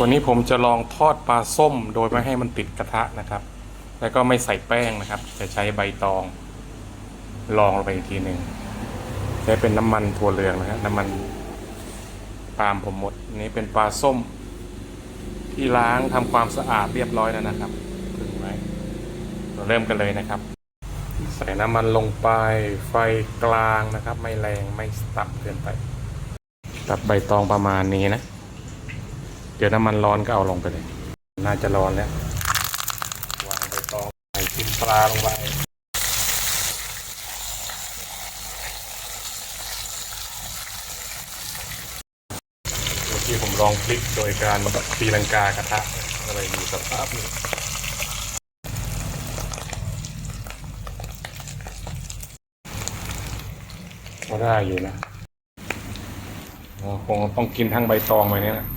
วันนี้ผมจะลองทอดปลาส้มโดยไม่ให้มันติดกระทะนะครับ แล้วก็ไม่ใส่แป้งนะครับ จะใช้ใบตองลองลงไปอีกทีหนึ่งใช้เป็นน้ำมันถั่วเหลืองนะครับน้ำมันปาล์มผมหมดนี้เป็นปลาส้ม ที่ล้างทำความสะอาดเรียบร้อยแล้วนะครับถึงไว้เราเริ่มกันเลยนะครับ ใส่น้ำมันลงไปไฟกลางนะครับ ไม่แรงไม่ต่ำเกินไป ตัดใบตองประมาณนี้นะ ดี๋ยวน้ำมันร้อนก็เอาลงไปเลย น่าจะร้อนแล้ว วางใบตองใส่ชิ้นปลาลงไปเมื่อกี้ผมลองพลิกโดยการตีลังกากระทะก็เลยมีสภาพนี้ก็ได้อยู่นะอ๋อคงต้องกินทั้งใบตองไปเนี่ยนะ